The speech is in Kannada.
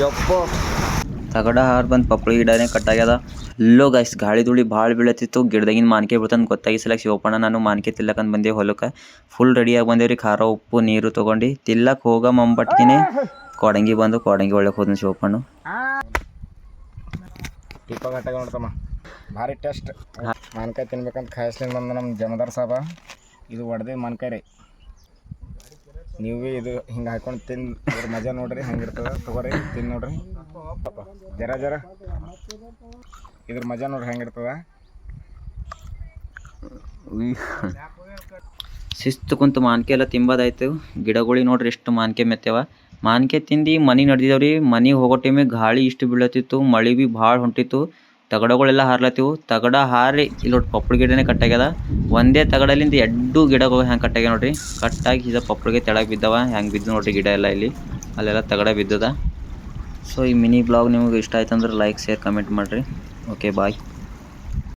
ಯಪ್ಪ. ತಗಡ ಹಾರ್ ಬಂದು ಪಪ್ಪಳಿ ಗಿಡನೇ ಕಟ್ಟಾಗ್ಯದ. ಅಲ್ಲೋ ಗೈಸ್ ಗಾಳಿ ಧೂಳಿ ಭಾಳ ಬೀಳತ್ತಿತ್ತು. ಗಿಡದಾಗಿನ ಮಾನ್ಕೆ ಬೀಳ್ತಂದು ಗೊತ್ತಾಗಿ ಸಲಕ್ ಶಿವಪ್ಪಣ್ಣ. ನಾನು ಮಾನ್ಕೆ ತಿಲ್ಲಕಂತ ಬಂದೆ ಹೊಲಕ್ಕೆ. ಫುಲ್ ರೆಡಿಯಾಗಿ ಬಂದೇವ್ರಿ. ಖಾರ ಉಪ್ಪು ನೀರು ತೊಗೊಂಡು. ತಿಲ್ಲಕ್ಕೆ ಹೋಗ ಮಂಬಟ್ಕಿನೇ ಕೊಡಂಗಿ ಬಂದು ಕೊಡಂಗಿ ಒಳಗೆ ಹೋದನು ಶಿವಪ್ಪಣ್ಣು. ನೋಡ್ತಮ್ಮ ಭಾರಿ ಟೇಸ್ಟ್. ಮಾನ್ಕಾಯಿ ತಿನ್ಬೇಕಂತ ಖಾಯಸ್ಲಿಂದ ಬಂದ ನಮ್ಮ ಜಮದಾರ್ ಸಾಬ. ಇದು ಒಡೆದೇ ಮಾನ್ಕಾಯಿ ರೀ. ನೀವು ಇದು ಹಿಂಗೆ ಹಾಕೊಂಡು ತಿನ್, ಅದ್ರ ಮಜಾ ನೋಡ್ರಿ ಹೆಂಗಿರ್ತದ ತಗೋರಿ, ತಿನ್ ನೋಡ್ರಿ. ಪಾಪ, ಜರ ಜರ. ಇದ್ರ ಮಜಾ ನೋಡ್ರಿ ಹೆಂಗಿರ್ತದ ಶಿಸ್ತು ಕುಂತು ಮಾನ್ಕೆ ಎಲ್ಲ ತಿಂಬೋದಾಯ್ತು. ಗಿಡಗಳಿಗೆ ನೋಡ್ರಿ ಎಷ್ಟು ಮಾನ್ಕೆ ಮೆತ್ತವ. ಮಾನ್ಕೆ ತಿಂದು ಮನೆ ನಡೆದಿದ್ದಾವ್ರಿ ಮನೆಗೆ ಹೋಗೋ ಟೈಮಿಗೆ ಗಾಳಿ ಇಷ್ಟು ಬೀಳತಿತ್ತು ಮಳೆ ಭೀ ಭಾಳ ಹೊಂಟಿತ್ತು. ತಗಡಗಳೆಲ್ಲ ಹಾರ್ಲತ್ತಿವು. ತಗಡ ಹಾರಿ, ಇಲ್ಲಿ ನೋಡಿ ಪಪ್ಪಳ ಗಿಡನೇ ಕಟ್ಟಾಗ್ಯದ. ಒಂದೇ ತಗಡಲಿಂದ ಎರಡು ಗಿಡಗಳು ಹೆಂಗೆ ಕಟ್ಟಾಗ್ಯ ನೋಡ್ರಿ. ಕಟ್ಟಾಗಿ ಇದು ಪಪ್ಪಳಿಗೆ ತೆಳಗೆ ಬಿದ್ದವ ಹೆಂಗೆ ಬಿದ್ದು ನೋಡ್ರಿ ಗಿಡ ಎಲ್ಲ ಇಲ್ಲಿ. ಅಲ್ಲೆಲ್ಲ ತಗಡ ಬಿದ್ದದ. ಸೊ ಈ ಮಿನಿ ಬ್ಲಾಗ್ ನಿಮಗೆ ಇಷ್ಟ ಆಯ್ತಂದ್ರೆ ಲೈಕ್ ಶೇರ್ ಕಮೆಂಟ್ ಮಾಡಿರಿ. Okay bye